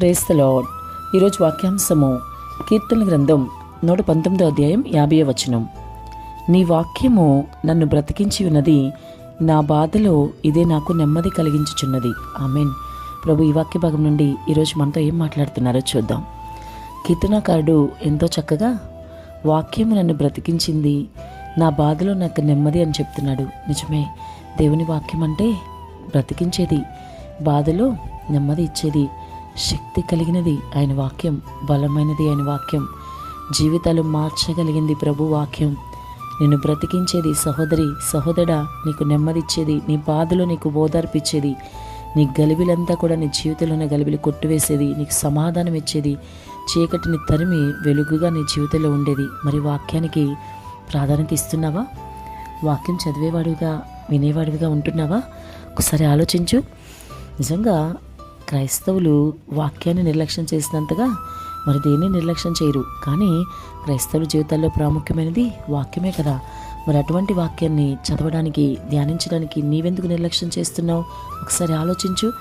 ప్రేస్తలో ఈరోజు వాక్యాంశము కీర్తన గ్రంథం నూట పంతొమ్మిదో అధ్యాయం యాభై వచనం. నీ వాక్యము నన్ను బ్రతికించి ఉన్నది నా బాధలో ఇదే నాకు నెమ్మది కలిగించుచున్నది. ఆమెన్. ప్రభు ఈ వాక్య భాగం నుండి ఈరోజు మనతో ఏం మాట్లాడుతున్నారో చూద్దాం. కీర్తనాకారుడు ఎంతో చక్కగా వాక్యము నన్ను బ్రతికించింది నా బాధలో నాకు నెమ్మది అని చెప్తున్నాడు. నిజమే దేవుని వాక్యం అంటే బ్రతికించేది బాధలో నెమ్మది ఇచ్చేది శక్తి కలిగినది ఆయన వాక్యం బలమైనది ఆయన వాక్యం. జీవితాలు మార్చగలిగింది ప్రభు వాక్యం. నిన్ను బ్రతికించేది సహోదరి సహోదరా నీకు నెమ్మదిచ్చేది నీ బాధలో నీకు ఓదార్పిచ్చేది. నీ గలిబిలంతా కూడా నీ జీవితంలోనే గలిబిలు కొట్టివేసేది నీకు సమాధానం ఇచ్చేది చీకటిని తరిమి వెలుగుగా నీ జీవితంలో ఉండేది. మరి వాక్యానికి ప్రాధాన్యత ఇస్తున్నావా? వాక్యం చదివేవాడివిగా వినేవాడివిగా ఉంటున్నావా? ఒకసారి ఆలోచించు. నిజంగా క్రైస్తవులు వాక్యాన్ని నిర్లక్ష్యం చేసినంతగా మరి దేన్ని నిర్లక్ష్యం చేయరు. కానీ క్రైస్తవుల జీవితాల్లో ప్రాముఖ్యమైనది వాక్యమే కదా. మరి అటువంటి వాక్యాన్ని చదవడానికి ధ్యానించడానికి నీవెందుకు నిర్లక్ష్యం చేస్తున్నావు? ఒకసారి ఆలోచించు.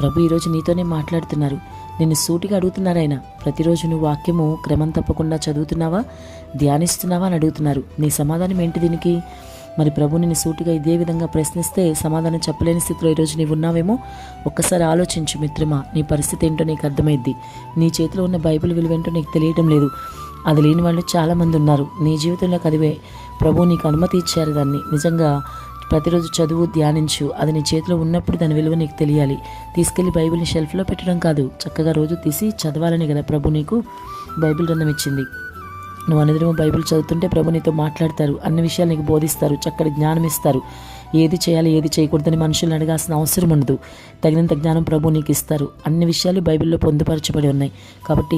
ప్రభు ఈరోజు నీతోనే మాట్లాడుతున్నారు. నిన్ను సూటిగా అడుగుతున్నారు ఆయన. ప్రతిరోజు నువ్వు వాక్యము క్రమం తప్పకుండా చదువుతున్నావా? ధ్యానిస్తున్నావా అని అడుగుతున్నారు. నీ సమాధానం ఏంటి దీనికి? మరి ప్రభు నిన్ను సూటిగా ఇదే విధంగా ప్రశ్నిస్తే సమాధానం చెప్పలేని స్థితిలో ఈరోజు నీవు ఉన్నావేమో? ఒక్కసారి ఆలోచించు మిత్రమా నీ పరిస్థితి ఏంటో నీకు అర్థమైద్ది. నీ చేతిలో ఉన్న బైబిల్ విలువేంటో నీకు తెలియటం లేదు. అది లేని వాళ్ళు చాలామంది ఉన్నారు. నీ జీవితంలో కదివే ప్రభు నీకు అనుమతి ఇచ్చారు దాన్ని. నిజంగా ప్రతిరోజు చదువు ధ్యానించు. అది నీ చేతిలో ఉన్నప్పుడు దాని విలువ నీకు తెలియాలి. తీసుకెళ్ళి బైబిల్ని షెల్ఫ్లో పెట్టడం కాదు. చక్కగా రోజు తీసి చదవాలని కదా ప్రభు నీకు బైబిల్ గ్రంథం ఇచ్చింది. నువ్వు అనిదినము బైబిల్ చదువుతుంటే ప్రభు నీతో మాట్లాడతారు అన్ని విషయాలు నీకు బోధిస్తారు చక్కటి జ్ఞానం ఇస్తారు. ఏది చేయాలి ఏది చేయకూడదని మనుషులు అడగాల్సిన అవసరం ఉండదు. తగినంత జ్ఞానం ప్రభు నీకు ఇస్తారు. అన్ని విషయాలు బైబిల్లో పొందుపరచబడి ఉన్నాయి. కాబట్టి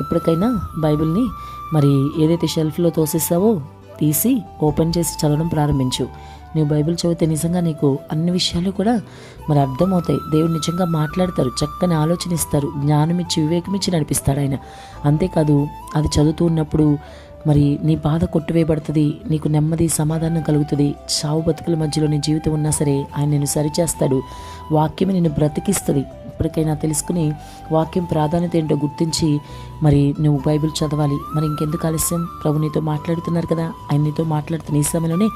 ఇప్పటికైనా బైబిల్ని మరి ఏదైతే షెల్ఫ్లో తోసేస్తావో తీసి ఓపెన్ చేసి చదవడం ప్రారంభించు. నువ్వు బైబిల్ చదివితే నిజంగా నీకు అన్ని విషయాలు కూడా మరి అర్థమవుతాయి. దేవుడు నిజంగా మాట్లాడతారు చక్కని ఆలోచన ఇస్తారు జ్ఞానం ఇచ్చి వివేకం ఇచ్చి నడిపిస్తాడు ఆయన. అంతేకాదు అది చదువుతూ ఉన్నప్పుడు మరి నీ బాధ కొట్టువేయబడుతుంది నీకు నెమ్మది సమాధానం కలుగుతుంది. చావు బతుకుల మధ్యలో నీ జీవితం ఉన్నా సరే ఆయన నిన్ను సరిచేస్తాడు వాక్యమే నిన్ను బ్రతికిస్తుంది. ఇప్పటికైనా తెలుసుకుని వాక్యం ప్రాధాన్యత ఏంటో గుర్తించి మరి నువ్వు బైబిల్ చదవాలి. మరి ఇంకెందుకు ఆలస్యం? ప్రభు నీతో మాట్లాడుతున్నారు కదా. ఆయన నీతో మాట్లాడుతున్న ఈ సమయంలోనే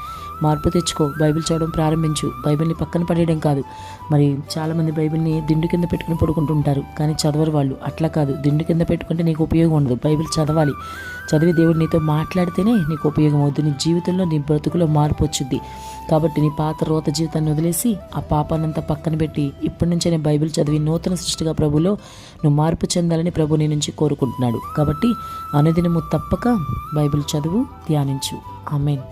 మార్పు తెచ్చుకో. బైబిల్ చదవడం ప్రారంభించు. బైబిల్ని పక్కన పడేయడం కాదు. మరి చాలామంది బైబిల్ని దిండు కింద పెట్టుకుని పడుకుంటుంటారు. కానీ చదవరు వాళ్ళు. అట్లా కాదు. దిండు కింద పెట్టుకుంటే నీకు ఉపయోగం ఉండదు. బైబిల్ చదవాలి. చదివి దేవుడు నీతో మాట్లాడితేనే నీకు ఉపయోగం అవుతుంది. నీ జీవితంలో నీ బ్రతుకులో మార్పు వచ్చింది కాబట్టి నీ పాత రోత జీవితాన్ని వదిలేసి ఆ పాపానంతా పక్కన పెట్టి ఇప్పటి నుంచే నేను బైబిల్ చదివి నూతన సృష్టిగా ప్రభులో నువ్వు మార్పు చెందాలని ప్రభు నీ నుంచి కోరుకుంటున్నాడు. కాబట్టి అనుదినము తప్పక బైబిల్ చదువు ధ్యానించు. ఆమెన్.